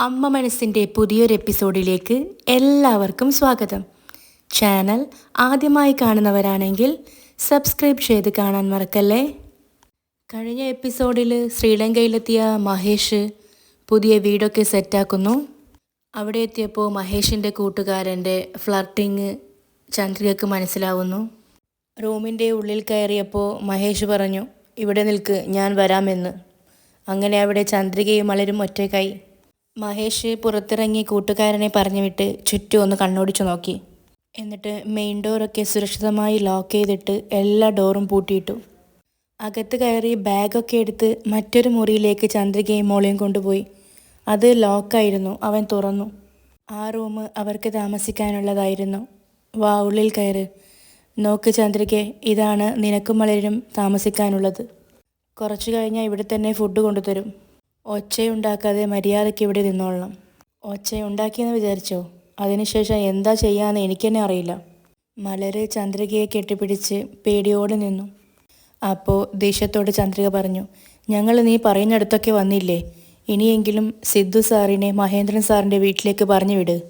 അമ്മ മനസ്സിന്റെ പുതിയൊരു എപ്പിസോഡിലേക്ക് എല്ലാവർക്കും സ്വാഗതം. ചാനൽ ആദ്യമായി കാണുന്നവരാണെങ്കിൽ സബ്സ്ക്രൈബ് ചെയ്ത് കാണാൻ മറക്കല്ലേ? കഴിഞ്ഞ എപ്പിസോഡിൽ ശ്രീലങ്കയിലെത്തിയ മഹേഷ് പുതിയ വീടൊക്കെ സെറ്റാക്കുന്നു. അവിടെ എത്തിയപ്പോൾ മഹേഷിന്റെ കൂട്ടുകാരന്റെ ഫ്ലർട്ടിങ് ചന്ദ്രികക്ക് മനസ്സിലാവുന്നു. റൂമിന്റെ ഉള്ളിൽ കയറിയപ്പോൾ മഹേഷ് പറഞ്ഞു ഇവിടെ നിൽക്ക് ഞാൻ വരാമെന്ന്. അങ്ങനെ അവിടെ ചന്ദ്രികയും മലരും ഒറ്റക്കായി മഹേഷ് പുറത്തിറങ്ങി കൂട്ടുകാരനെ പറഞ്ഞു വിട്ട് ചുറ്റും ഒന്ന് കണ്ണോടിച്ചു നോക്കി. എന്നിട്ട് മെയിൻ ഡോറൊക്കെ സുരക്ഷിതമായി ലോക്ക് ചെയ്തിട്ട് എല്ലാ ഡോറും പൂട്ടിയിട്ടു. അകത്ത് കയറി ബാഗൊക്കെ എടുത്ത് മറ്റൊരു മുറിയിലേക്ക് ചന്ദ്രികയും മോളെയും കൊണ്ടുപോയി. അത് ലോക്കായിരുന്നു അവൻ തുറന്നു. ആ റൂം അവർക്ക് താമസിക്കാനുള്ളതായിരുന്നു. വാ ഉള്ളിൽ കയറ്. നോക്ക് ചന്ദ്രികെ ഇതാണ് നിനക്കും വളരും താമസിക്കാനുള്ളത്. കുറച്ചു കഴിഞ്ഞാൽ ഇവിടെ തന്നെ ഫുഡ് കൊണ്ടുതരും. ഒച്ചയുണ്ടാക്കാതെ മര്യാദയ്ക്ക് ഇവിടെ നിന്നോളണം. ഒച്ചയുണ്ടാക്കിയെന്ന് വിചാരിച്ചോ? അതിനുശേഷം എന്താ ചെയ്യാന്ന് എനിക്കെന്നെ അറിയില്ല. മലര് ചന്ദ്രികയെ കെട്ടിപ്പിടിച്ച് പേടിയോടെ നിന്നു. അപ്പോൾ ദേഷ്യത്തോട് ചന്ദ്രിക പറഞ്ഞു ഞങ്ങൾ നീ പറയുന്നിടത്തൊക്കെ വന്നില്ലേ? ഇനിയെങ്കിലും സിദ്ധു സാറിനെ മഹേന്ദ്രൻ സാറിന്റെ വീട്ടിലേക്ക് പറഞ്ഞു വിട്.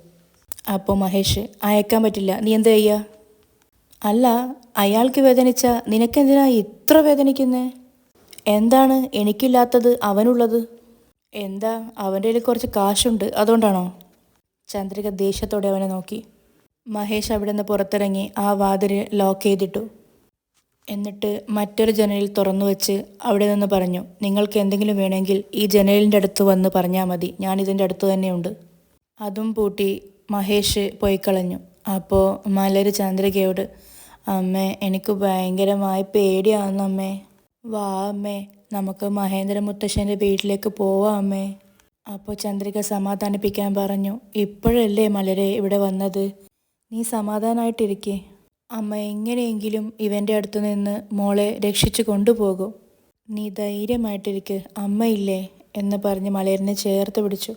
അപ്പോൾ മഹേഷ് അയക്കാൻ പറ്റില്ല. നീ എന്താ ചെയ്യുക അല്ല അയാൾക്ക് വേദനിച്ച നിനക്കെന്തിനാ ഇത്ര വേദനിക്കുന്നേ? എന്താണ് എനിക്കില്ലാത്തത് അവനുള്ളത്? എന്താ? അവന്റെ കയ്യിൽ കുറച്ച് കാശുണ്ട്. അതുകൊണ്ടാണോ? ചന്ദ്രിക ദേഷ്യത്തോടെ അവനെ നോക്കി. മഹേഷ് അവിടെ നിന്ന് പുറത്തിറങ്ങി ആ വാതിൽ ലോക്ക് ചെയ്തിട്ടു. എന്നിട്ട് മറ്റൊരു ജനലിൽ തുറന്നു വെച്ച് അവിടെ നിന്ന് പറഞ്ഞു നിങ്ങൾക്ക് എന്തെങ്കിലും വേണമെങ്കിൽ ഈ ജനലിന്റെ അടുത്ത് വന്ന് പറഞ്ഞാൽ മതി. ഞാൻ ഇതിന്റെ അടുത്ത് തന്നെയുണ്ട്. അതും പൂട്ടി മഹേഷ് പോയി കളഞ്ഞു. അപ്പോൾ മലര് ചന്ദ്രികയോട് അമ്മേ എനിക്ക് ഭയങ്കരമായി പേടിയാവുന്നു അമ്മേ. വാ അമ്മേ. നമുക്ക് മഹേന്ദ്ര മുത്തശ്ശന്റെ വീട്ടിലേക്ക് പോവാം അമ്മേ. അപ്പോൾ ചന്ദ്രിക സമാധാനിപ്പിക്കാൻ പറഞ്ഞു ഇപ്പോഴല്ലേ മലരെ ഇവിടെ വന്നത്? നീ സമാധാനമായിട്ടിരിക്കേ അമ്മ എങ്ങനെയെങ്കിലും ഇവന്റെ അടുത്ത് നിന്ന് മോളെ രക്ഷിച്ചു കൊണ്ടുപോകും. നീ ധൈര്യമായിട്ടിരിക്ക് അമ്മയില്ലേ? എന്ന് പറഞ്ഞ് മലയറിനെ ചേർത്ത് പിടിച്ചു.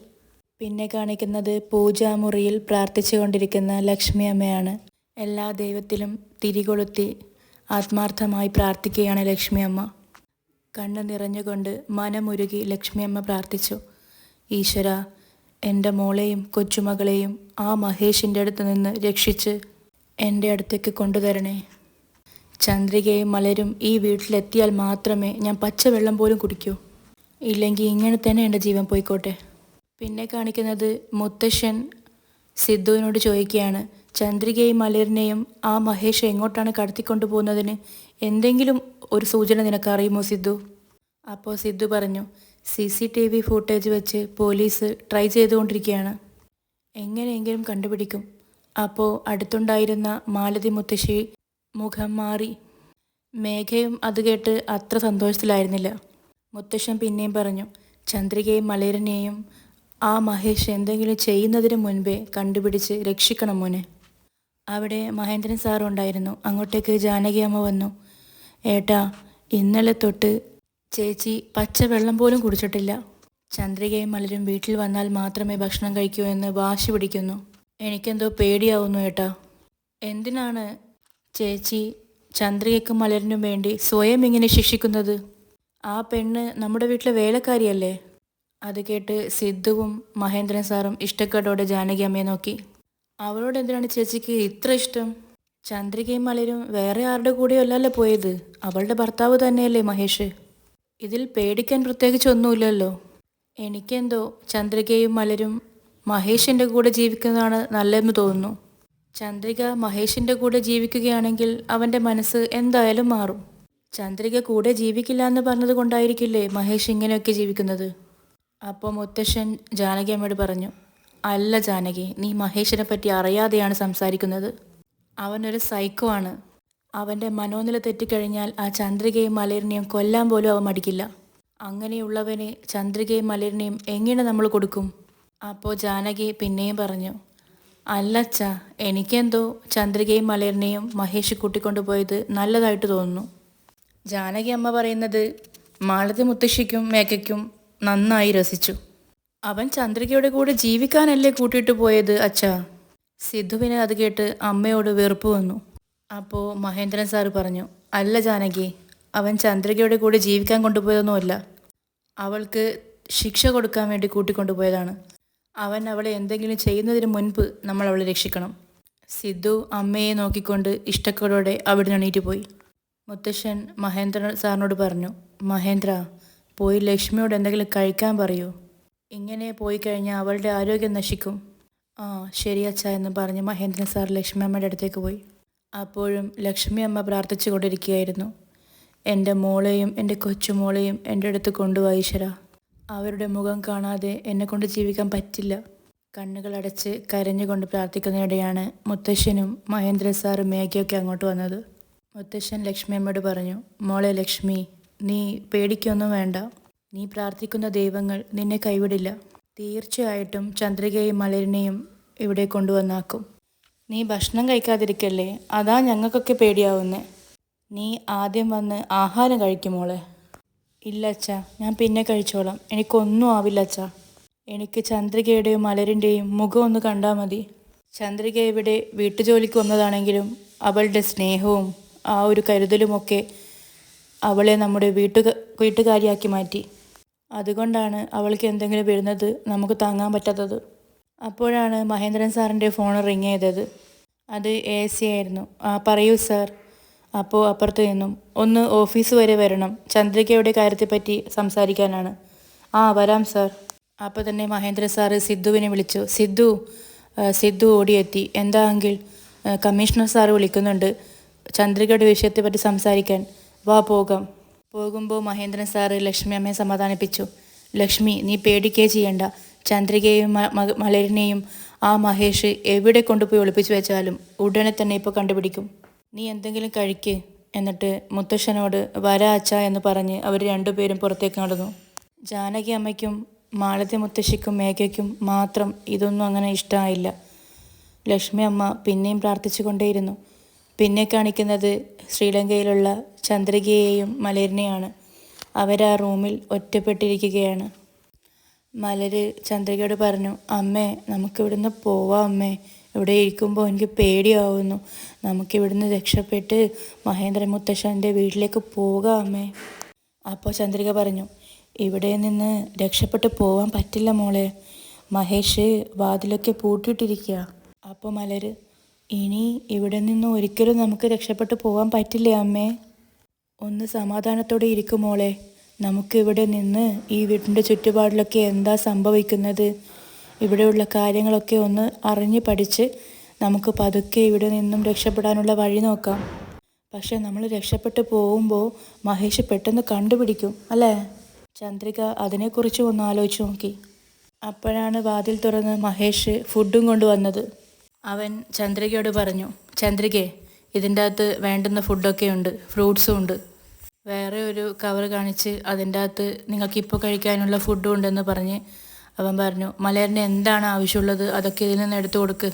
പിന്നെ കാണിക്കുന്നത് പൂജാമുറിയിൽ പ്രാർത്ഥിച്ചു കൊണ്ടിരിക്കുന്ന ലക്ഷ്മി അമ്മയാണ്. എല്ലാ ദൈവത്തിലും തിരികൊളുത്തി ആത്മാർത്ഥമായി പ്രാർത്ഥിക്കുകയാണ് ലക്ഷ്മി അമ്മ. കണ്ണു നിറഞ്ഞുകൊണ്ട് മനമുരുകി ലക്ഷ്മിയമ്മ പ്രാർത്ഥിച്ചു. ഈശ്വര എന്റെ മോളെയും കൊച്ചുമകളെയും ആ മഹേഷിന്റെ അടുത്ത് നിന്ന് രക്ഷിച്ച് എന്റെ അടുത്തേക്ക് കൊണ്ടുതരണേ. ചന്ദ്രികയും മലരും ഈ വീട്ടിലെത്തിയാൽ മാത്രമേ ഞാൻ പച്ചവെള്ളം പോലും കുടിക്കൂ. ഇല്ലെങ്കിൽ ഇങ്ങനെ തന്നെ എന്റെ ജീവൻ പോയിക്കോട്ടെ. പിന്നെ കാണിക്കുന്നത് മുത്തശ്ശൻ സിദ്ധുവിനോട് ചോദിക്കുകയാണ് ചന്ദ്രികയും മലരിനെയും ആ മഹേഷ് എങ്ങോട്ടാണ് കടത്തിക്കൊണ്ടു പോകുന്നതിന് എന്തെങ്കിലും ഒരു സൂചന നിനക്കറിയുമോ സിദ്ധു? അപ്പോൾ സിദ്ധു പറഞ്ഞു C C T V footage വെച്ച് പോലീസ് ട്രൈ ചെയ്തുകൊണ്ടിരിക്കുകയാണ്. എങ്ങനെയെങ്കിലും കണ്ടുപിടിക്കും. അപ്പോൾ അടുത്തുണ്ടായിരുന്ന മാലതി മുത്തശ്ശി മുഖം മാറി. മേഘയും അത് കേട്ട് അത്ര സന്തോഷത്തിലായിരുന്നില്ല. മുത്തശ്ശൻ പിന്നെയും പറഞ്ഞു ചന്ദ്രികയും മലരനെയും ആ മഹേഷ് എന്തെങ്കിലും ചെയ്യുന്നതിന് മുൻപേ കണ്ടുപിടിച്ച് രക്ഷിക്കണം മോനെ. അവിടെ മഹേന്ദ്രൻ സാർ ഉണ്ടായിരുന്നു. അങ്ങോട്ടേക്ക് ജാനകി അമ്മ വന്നു. ഏട്ടാ ഇന്നലെ തൊട്ട് ചേച്ചി പച്ചവെള്ളം പോലും കുടിച്ചിട്ടില്ല. ചന്ദ്രികയും മലരും വീട്ടിൽ വന്നാൽ മാത്രമേ ഭക്ഷണം കഴിക്കൂ എന്ന് വാശി പിടിക്കുന്നു. എനിക്കെന്തോ പേടിയാവുന്നു ഏട്ടാ. എന്തിനാണ് ചേച്ചി ചന്ദ്രികയ്ക്കും മലരിനും വേണ്ടി സ്വയം ഇങ്ങനെ ശിക്ഷിക്കുന്നത്? ആ പെണ്ണ് നമ്മുടെ വീട്ടിലെ വേലക്കാരിയല്ലേ? അത് കേട്ട് സിദ്ധുവും മഹേന്ദ്രൻ സാറും ഇഷ്ടക്കേടോടെ ജാനകി അമ്മയെ നോക്കി. അവളോട് എന്തിനാണ് ചേച്ചിക്ക് ഇത്ര ഇഷ്ടം? ചന്ദ്രികയും മലരും വേറെ ആരുടെ കൂടെയല്ലല്ലോ പോയത്? അവളുടെ ഭർത്താവ് തന്നെയല്ലേ മഹേഷ്? ഇതിൽ പേടിക്കാൻ പ്രത്യേകിച്ച് ഒന്നുമില്ലല്ലോ. എനിക്കെന്തോ ചന്ദ്രികയും മലരും മഹേഷിന്റെ കൂടെ ജീവിക്കുന്നതാണ് നല്ലതെന്ന് തോന്നുന്നു. ചന്ദ്രിക മഹേഷിന്റെ കൂടെ ജീവിക്കുകയാണെങ്കിൽ അവന്റെ മനസ്സ് എന്തായാലും മാറും. ചന്ദ്രിക കൂടെ ജീവിക്കില്ല എന്ന് പറഞ്ഞത് കൊണ്ടായിരിക്കില്ലേ മഹേഷ് ഇങ്ങനെയൊക്കെ ജീവിക്കുന്നത്? അപ്പോൾ മുത്തശ്ശൻ ജാനകി അമ്മയോട് പറഞ്ഞു അല്ല ജാനകി നീ മഹേഷിനെ പറ്റി അറിയാതെയാണ് സംസാരിക്കുന്നത്. അവനൊരു സൈക്കോ ആണ്. അവന്റെ മനോനില തെറ്റിക്കഴിഞ്ഞാൽ ആ ചന്ദ്രികയും മലരിനെയും കൊല്ലാൻ പോലും അവൻ മടിക്കില്ല. അങ്ങനെയുള്ളവനെ ചന്ദ്രികയും മലരിനെയും എങ്ങനെ നമ്മൾ കൊടുക്കും? അപ്പോൾ ജാനകി പിന്നെയും പറഞ്ഞു അല്ലച്ച എനിക്കെന്തോ ചന്ദ്രികയും മലരിനെയും മഹേഷ് കൂട്ടിക്കൊണ്ടുപോയത് നല്ലതായിട്ട് തോന്നുന്നു. ജാനകി അമ്മ പറയുന്നത് മാളതി മുത്തശ്ശിക്കും മേക്കയ്ക്കും നന്നായി രസിച്ചു. അവൻ ചന്ദ്രികയുടെ കൂടെ ജീവിക്കാനല്ലേ കൂട്ടിയിട്ട് പോയത് അച്ഛാ? സിദ്ധുവിന് അത് കേട്ട് അമ്മയോട് വെറുപ്പ് വന്നു. അപ്പോൾ മഹേന്ദ്രൻ സാർ പറഞ്ഞു അല്ല ജാനകി അവൻ ചന്ദ്രികയുടെ കൂടെ ജീവിക്കാൻ കൊണ്ടുപോയതൊന്നുമല്ല. അവൾക്ക് ശിക്ഷ കൊടുക്കാൻ വേണ്ടി കൂട്ടിക്കൊണ്ടുപോയതാണ്. അവൻ അവളെ എന്തെങ്കിലും ചെയ്യുന്നതിന് മുൻപ് നമ്മൾ അവളെ രക്ഷിക്കണം. സിദ്ധു അമ്മയെ നോക്കിക്കൊണ്ട് ഇഷ്ടക്കേടോടെ അവിടെ എണീറ്റ് പോയി. മുത്തശ്ശൻ മഹേന്ദ്രൻ സാറിനോട് പറഞ്ഞു മഹേന്ദ്ര പോയി ലക്ഷ്മിയോട് എന്തെങ്കിലും കഴിക്കാൻ പറയൂ. ഇങ്ങനെ പോയി കഴിഞ്ഞാൽ അവളുടെ ആരോഗ്യം നശിക്കും. ആ ശരി അച്ഛ എന്ന് പറഞ്ഞ് മഹേന്ദ്രൻ സാർ ലക്ഷ്മി അമ്മയുടെ അടുത്തേക്ക് പോയി. അപ്പോഴും ലക്ഷ്മി അമ്മ പ്രാർത്ഥിച്ചു കൊണ്ടിരിക്കുകയായിരുന്നു. എന്റെ മോളെയും എന്റെ കൊച്ചുമോളെയും എന്റെ അടുത്ത് കൊണ്ടുപോയി ഈശ്വര. അവരുടെ മുഖം കാണാതെ എന്നെ കൊണ്ട് ജീവിക്കാൻ പറ്റില്ല. കണ്ണുകൾ അടച്ച് കരഞ്ഞുകൊണ്ട് പ്രാർത്ഥിക്കുന്നതിനിടെയാണ് മുത്തശ്ശനും മഹേന്ദ്ര സാറും മേഘയൊക്കെ അങ്ങോട്ട് വന്നത്. മുത്തശ്ശൻ ലക്ഷ്മി അമ്മയോട് പറഞ്ഞു മോളെ ലക്ഷ്മി നീ പേടിക്കൊന്നും വേണ്ട. നീ പ്രാർത്ഥിക്കുന്ന ദൈവങ്ങൾ നിന്നെ കൈവിടില്ല. തീർച്ചയായിട്ടും ചന്ദ്രികയും മലരിനെയും ഇവിടെ കൊണ്ടുവന്നാക്കും. നീ ഭക്ഷണം കഴിക്കാതിരിക്കല്ലേ? അതാ ഞങ്ങൾക്കൊക്കെ പേടിയാവുന്നേ. നീ ആദ്യം വന്ന് ആഹാരം കഴിക്കുമോളെ ഇല്ല അച്ഛ ഞാൻ പിന്നെ കഴിച്ചോളാം. എനിക്കൊന്നും ആവില്ല അച്ഛ. എനിക്ക് ചന്ദ്രികയുടെയും മലരിന്റെയും മുഖം ഒന്ന് കണ്ടാൽ മതി. ചന്ദ്രിക ഇവിടെ വീട്ടുജോലിക്ക് വന്നതാണെങ്കിലും അവളുടെ സ്നേഹവും ആ ഒരു കരുതലുമൊക്കെ അവളെ നമ്മുടെ വീട്ടുക വീട്ടുകാരിയാക്കി മാറ്റി. അതുകൊണ്ടാണ് അവൾക്ക് എന്തെങ്കിലും വരുന്നത് നമുക്ക് താങ്ങാൻ പറ്റാത്തത്. അപ്പോഴാണ് മഹേന്ദ്രൻ സാറിന്റെ ഫോൺ റിങ് ചെയ്തത്. അത് എ സി ആയിരുന്നു. ആ പറയൂ സാർ. അപ്പോൾ അപ്പുറത്ത് നിന്നും ഒന്ന് ഓഫീസ് വരെ വരണം. ചന്ദ്രികയുടെ കാര്യത്തെപ്പറ്റി സംസാരിക്കാനാണ്. ആ വരാം സാർ. അപ്പോൾ തന്നെ മഹേന്ദ്ര സാറ് സിദ്ധുവിനെ വിളിച്ചു. സിദ്ധു സിദ്ധു ഓടിയെത്തി. എന്താ എങ്കിൽ കമ്മീഷണർ സാറ് വിളിക്കുന്നുണ്ട്. ചന്ദ്രികയുടെ വിഷയത്തെപ്പറ്റി സംസാരിക്കാൻ. വാ പോകാം. പോകുമ്പോൾ മഹേന്ദ്രൻ സാറ് ലക്ഷ്മി അമ്മയെ സമാധാനിപ്പിച്ചു. ലക്ഷ്മി നീ പേടിക്കേ ചെയ്യണ്ട. ചന്ദ്രികയും മ- മ- മലരിനെയും ആ മഹേഷ് എവിടെ കൊണ്ടുപോയി ഒളിപ്പിച്ചു വെച്ചാലും ഉടനെ തന്നെ ഇപ്പോൾ കണ്ടുപിടിക്കും. നീ എന്തെങ്കിലും കഴിക്ക് എന്നിട്ട് മുത്തശ്ശനോട് വരാ അച്ഛ എന്ന് പറഞ്ഞ് അവർ രണ്ടുപേരും പുറത്തേക്ക് നടന്നു. ജാനകി അമ്മയ്ക്കും മാളതി മുത്തശ്ശിക്കും മേഘയ്ക്കും മാത്രം ഇതൊന്നും അങ്ങനെ ഇഷ്ടമായില്ല ലക്ഷ്മി അമ്മ പിന്നെയും പ്രാർത്ഥിച്ചുകൊണ്ടേയിരുന്നു. പിന്നെ കാണിക്കുന്നത് ശ്രീലങ്കയിലുള്ള ചന്ദ്രികയെയും മലരിനെയാണ്. അവരാ റൂമിൽ ഒറ്റപ്പെട്ടിരിക്കുകയാണ്. മലര് ചന്ദ്രികയോട് പറഞ്ഞു അമ്മേ നമുക്കിവിടുന്ന് പോവാം അമ്മേ. ഇവിടെ ഇരിക്കുമ്പോൾ എനിക്ക് പേടിയാവുന്നു. നമുക്കിവിടുന്ന് രക്ഷപ്പെട്ട് മഹേന്ദ്ര മുത്തശ്ശന്റെ വീട്ടിലേക്ക് പോകാം അമ്മേ. അപ്പോൾ ചന്ദ്രിക പറഞ്ഞു ഇവിടെ നിന്ന് രക്ഷപ്പെട്ട് പോവാൻ പറ്റില്ല മോളെ. മഹേഷ് വാതിലൊക്കെ പൂട്ടിയിട്ടിരിക്കുക അപ്പോൾ മലര് ഇനി ഇവിടെ നിന്ന് ഒരിക്കലും നമുക്ക് രക്ഷപ്പെട്ടു പോകാൻ പറ്റില്ല അമ്മേ? ഒന്ന് സമാധാനത്തോടെ ഇരിക്കും മോളെ. നമുക്ക് ഇവിടെ നിന്ന് ഈ വീടിന്റെ ചുറ്റുപാടിലൊക്കെ എന്താ സംഭവിക്കുന്നത്? ഇവിടെയുള്ള കാര്യങ്ങളൊക്കെ ഒന്ന് അറിഞ്ഞ് പഠിച്ച് നമുക്ക് പതുക്കെ ഇവിടെ നിന്നും രക്ഷപ്പെടാനുള്ള വഴി നോക്കാം. പക്ഷെ നമ്മൾ രക്ഷപ്പെട്ടു പോകുമ്പോൾ മഹേഷ് പെട്ടെന്ന് കണ്ടുപിടിക്കും അല്ലേ? ചന്ദ്രിക അതിനെക്കുറിച്ച് ഒന്ന് ആലോചിച്ച് നോക്കി. അപ്പോഴാണ് വാതിൽ തുറന്ന് മഹേഷ് ഫുഡും കൊണ്ടുവന്നത്. അവൻ ചന്ദ്രികയോട് പറഞ്ഞു ചന്ദ്രികെ ഇതിന്റെ അകത്ത് വേണ്ടുന്ന ഫുഡൊക്കെ ഉണ്ട് ഫ്രൂട്ട്സും ഉണ്ട്. വേറെ ഒരു കവർ കാണിച്ച് അതിന്റെ അകത്ത് നിങ്ങൾക്ക് ഇപ്പോൾ കഴിക്കാനുള്ള ഫുഡും ഉണ്ടെന്ന് പറഞ്ഞ് അവൻ പറഞ്ഞു മലയറിന് എന്താണ് ആവശ്യമുള്ളത് അതൊക്കെ ഇതിൽ നിന്ന് എടുത്തു കൊടുക്ക്.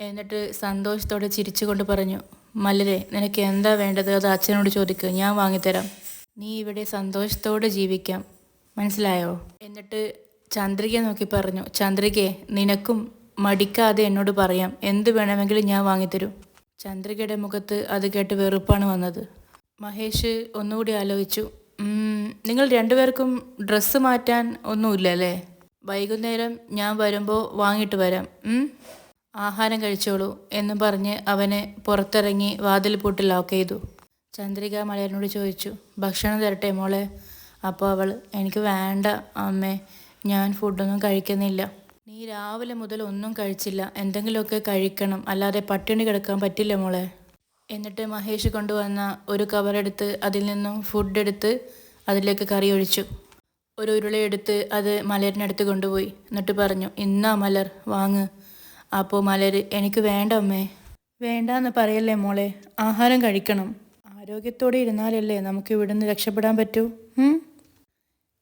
എന്നിട്ട് സന്തോഷത്തോടെ ചിരിച്ചുകൊണ്ട് പറഞ്ഞു മലരെ നിനക്ക് എന്താ വേണ്ടത് അത് അച്ഛനോട് ചോദിക്കുക ഞാൻ വാങ്ങിത്തരാം. നീ ഇവിടെ സന്തോഷത്തോടെ ജീവിക്കാം. മനസ്സിലായോ? എന്നിട്ട് ചന്ദ്രികയെ നോക്കി പറഞ്ഞു ചന്ദ്രികയെ നിനക്കും മടിക്കാതെ എന്നോട് പറയാം എന്ത് വേണമെങ്കിലും ഞാൻ വാങ്ങിത്തരും. ചന്ദ്രികയുടെ മുഖത്ത് അത് കേട്ട് വെറുപ്പാണ് വന്നത്. മഹേഷ് ഒന്നുകൂടി ആലോചിച്ചു നിങ്ങൾ രണ്ടുപേർക്കും ഡ്രസ്സ് മാറ്റാൻ ഒന്നുമില്ല അല്ലേ വൈകുന്നേരം ഞാൻ വരുമ്പോൾ വാങ്ങിയിട്ട് വരാം ആഹാരം കഴിച്ചോളൂ എന്ന് പറഞ്ഞ് അവനെ പുറത്തിറങ്ങി വാതിൽ പൂട്ടി ലോക്ക് ചെയ്തു. ചന്ദ്രിക മലയനോട് ചോദിച്ചു ഭക്ഷണം തരട്ടെ മോളെ? അപ്പോൾ അവൾ എനിക്ക് വേണ്ട അമ്മേ ഞാൻ ഫുഡൊന്നും കഴിക്കുന്നില്ല. നീ രാവിലെ മുതൽ ഒന്നും കഴിച്ചില്ല. എന്തെങ്കിലുമൊക്കെ കഴിക്കണം. അല്ലാതെ പട്ടിണി കിടക്കാൻ പറ്റില്ല മോളെ. എന്നിട്ട് മഹേഷ് കൊണ്ടുവന്ന ഒരു കവറെടുത്ത് അതിൽ നിന്നും ഫുഡ് എടുത്ത് അതിലേക്ക് കറി ഒഴിച്ചു. ഒരു ഉരുളയെടുത്ത് അത് മലരിനടുത്ത് കൊണ്ടുപോയി. എന്നിട്ട് പറഞ്ഞു ഇന്നാ മലർ വാങ്ങ്. അപ്പോൾ മലർ എനിക്ക് വേണ്ട അമ്മേ. വേണ്ടാന്ന് പറയല്ലേ മോളെ. ആഹാരം കഴിക്കണം. ആരോഗ്യത്തോടെ ഇരുന്നാലല്ലേ നമുക്ക് ഇവിടുന്ന് രക്ഷപ്പെടാൻ പറ്റൂ?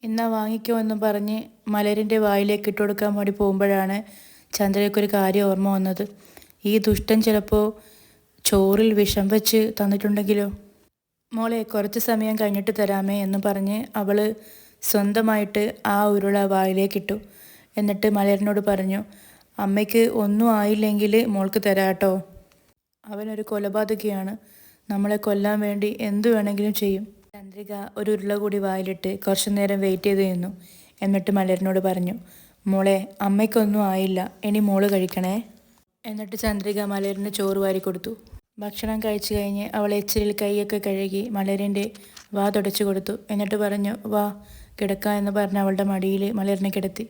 എന്നാ വാങ്ങിക്കോ എന്ന് പറഞ്ഞ് മലരിന്റെ വായിലേക്ക് ഇട്ട് കൊടുക്കാൻ വേണ്ടി പോകുമ്പോഴാണ് ചന്ദ്രയ്ക്കൊരു കാര്യം ഓർമ്മ വന്നത്. ഈ ദുഷ്ടൻ ചിലപ്പോൾ ചോറിൽ വിഷം വെച്ച് തന്നിട്ടുണ്ടെങ്കിലോ? മോളെ കുറച്ച് സമയം കഴിഞ്ഞിട്ട് തരാമേ എന്ന് പറഞ്ഞ് അവൾ സ്വന്തമായിട്ട് ആ ഉരുള വായിലേക്കിട്ടു എന്നിട്ട് മലയറിനോട് പറഞ്ഞു അമ്മയ്ക്ക് ഒന്നും ആയില്ലെങ്കിൽ മോൾക്ക് തരാട്ടോ. അവനൊരു കൊലപാതകയാണ്. നമ്മളെ കൊല്ലാൻ വേണ്ടി എന്തു വേണമെങ്കിലും ചെയ്യും. ചന്ദ്രിക ഒരു ഉരുള കൂടി വായിലിട്ട് കുറച്ചു നേരം വെയിറ്റ് ചെയ്ത് നിന്നു. എന്നിട്ട് മലരനോട് പറഞ്ഞു മോളെ അമ്മയ്ക്കൊന്നും ആയില്ല. ഇനി മോൾ കഴിക്കണേ. എന്നിട്ട് ചന്ദ്രിക മലരന് ചോറ് വാരി കൊടുത്തു. ഭക്ഷണം കഴിച്ചു കഴിഞ്ഞ് അവൾ എച്ചിലിൽ കൈയൊക്കെ കഴുകി മലരിന്റെ വാ തുടച്ചു കൊടുത്തു. എന്നിട്ട് പറഞ്ഞു വാ കിടക്ക എന്ന് പറഞ്ഞ് അവളുടെ മടിയിൽ മലരിനെ കിടത്തി.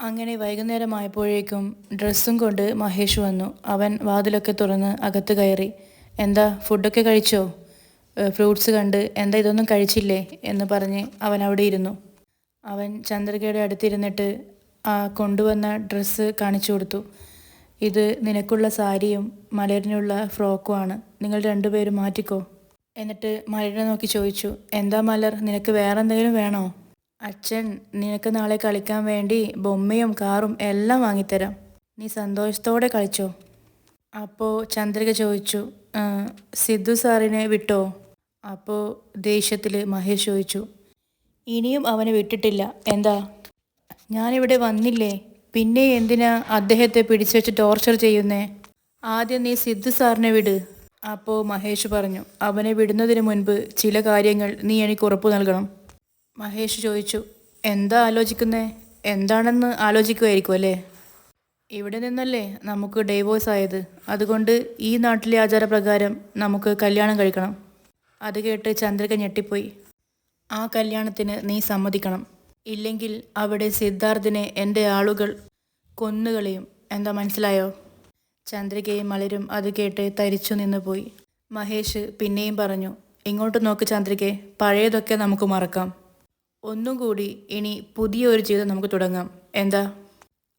അങ്ങനെ വൈകുന്നേരമായപ്പോഴേക്കും ഡ്രസ്സും കൊണ്ട് മഹേഷ് വന്നു. അവൻ വാതിലൊക്കെ തുറന്ന് അകത്ത് കയറി എന്താ ഫുഡൊക്കെ കഴിച്ചോ? ഫ്രൂട്ട്സ് കണ്ട് എന്താ ഇതൊന്നും കഴിച്ചില്ലേ? എന്ന് പറഞ്ഞ് അവൻ അവിടെ ഇരുന്നു. അവൻ ചന്ദ്രികയുടെ അടുത്തിരുന്നിട്ട് ആ കൊണ്ടുവന്ന ഡ്രസ്സ് കാണിച്ചു കൊടുത്തു. ഇത് നിനക്കുള്ള സാരിയും മലരിനുള്ള ഫ്രോക്കുമാണ് നിങ്ങൾ രണ്ടുപേരും മാറ്റിക്കോ. എന്നിട്ട് മലരിനെ നോക്കി ചോദിച്ചു എന്താ മലർ നിനക്ക് വേറെ എന്തെങ്കിലും വേണോ? അച്ഛൻ നിനക്ക് നാളെ കളിക്കാൻ വേണ്ടി ബൊമ്മയും കാറും എല്ലാം വാങ്ങിത്തരാം. നീ സന്തോഷത്തോടെ കളിച്ചോ. അപ്പോൾ ചന്ദ്രിക ചോദിച്ചു സിദ്ധു സാറിനെ വിട്ടോ? അപ്പോൾ ദേഷ്യത്തിൽ മഹേഷ് ചോദിച്ചു ഇനിയും അവനെ വിട്ടിട്ടില്ല. എന്താ? ഞാനിവിടെ വന്നില്ലേ. പിന്നെ എന്തിനാ അദ്ദേഹത്തെ പിടിച്ചുവെച്ച് ടോർച്ചർ ചെയ്യുന്നേ? ആദ്യം നീ സിദ്ധു സാറിനെ വിട്. അപ്പോൾ മഹേഷ് പറഞ്ഞു അവനെ വിടുന്നതിന് മുൻപ് ചില കാര്യങ്ങൾ നീ എനിക്ക് ഉറപ്പു നൽകണം. മഹേഷ് ചോദിച്ചു എന്താ ആലോചിക്കുന്നേ? എന്താണെന്ന് ആലോചിക്കുമായിരിക്കും അല്ലേ? ഇവിടെ നിന്നല്ലേ നമുക്ക് ഡൈവോഴ്സ് ആയത്. അതുകൊണ്ട് ഈ നാട്ടിലെ ആചാരപ്രകാരം നമുക്ക് കല്യാണം കഴിക്കണം. അത് കേട്ട് ചന്ദ്രിക ഞെട്ടിപ്പോയി. ആ കല്യാണത്തിന് നീ സമ്മതിക്കണം. ഇല്ലെങ്കിൽ അവിടെ സിദ്ധാർത്ഥിനെ എന്റെ ആളുകൾ കൊന്നുകളയും. എന്താ മനസ്സിലായോ? ചന്ദ്രികയും മലരും അത് കേട്ട് തരിച്ചു നിന്ന് പോയി. മഹേഷ് പിന്നെയും പറഞ്ഞു ഇങ്ങോട്ട് നോക്ക് ചന്ദ്രികെ പഴയതൊക്കെ നമുക്ക് മറക്കാം. ഒന്നും കൂടി ഇനി പുതിയൊരു ജീവിതം നമുക്ക് തുടങ്ങാം. എന്താ?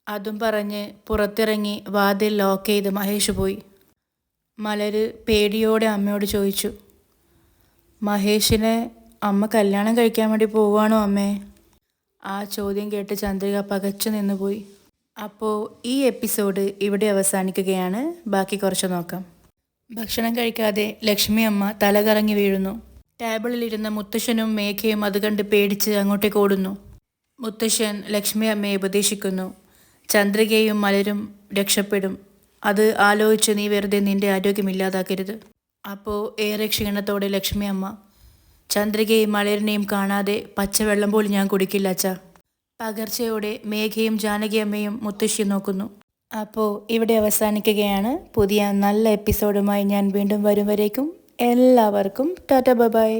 അതും പറഞ്ഞ് പുറത്തിറങ്ങി വാതിൽ ലോക്ക് ചെയ്ത് മഹേഷ് പോയി. മലര് പേടിയോടെ അമ്മയോട് ചോദിച്ചു മഹേഷിനെ അമ്മ കല്യാണം കഴിക്കാൻ വേണ്ടി പോവുകയാണോ അമ്മേ? ആ ചോദ്യം കേട്ട് ചന്ദ്രിക പകച്ചു നിന്നുപോയി. അപ്പോൾ ഈ എപ്പിസോഡ് ഇവിടെ അവസാനിക്കുകയാണ്. ബാക്കി കുറച്ച് നോക്കാം. ഭക്ഷണം കഴിക്കാതെ ലക്ഷ്മി അമ്മ തലകറങ്ങി വീഴുന്നു. ടേബിളിലിരുന്ന മുത്തശ്ശനും മേഘയും അത് കണ്ട് പേടിച്ച് അങ്ങോട്ടേക്ക് ഓടുന്നു. മുത്തശ്ശൻ ലക്ഷ്മി അമ്മയെ ഉപദേശിക്കുന്നു. ചന്ദ്രികയും മലരും രക്ഷപ്പെടും. അത് ആലോചിച്ച് നീ വെറുതെ നിന്റെ ആരോഗ്യം ഇല്ലാതാക്കരുത്. അപ്പോൾ ഏറെ ക്ഷീണത്തോടെ ലക്ഷ്മി അമ്മ ചന്ദ്രികയും മലരനെയും കാണാതെ പച്ചവെള്ളം പോലും ഞാൻ കുടിക്കില്ല അച്ഛ. പകർച്ചയോടെ മേഘയും ജാനകിയമ്മയും മുത്തശ്ശി നോക്കുന്നു. അപ്പോൾ ഇവിടെ അവസാനിക്കുകയാണ്. പുതിയ നല്ല എപ്പിസോഡുമായി ഞാൻ വീണ്ടും വരും വരേക്കും എല്ലാവർക്കും ടാറ്റ ബൈ.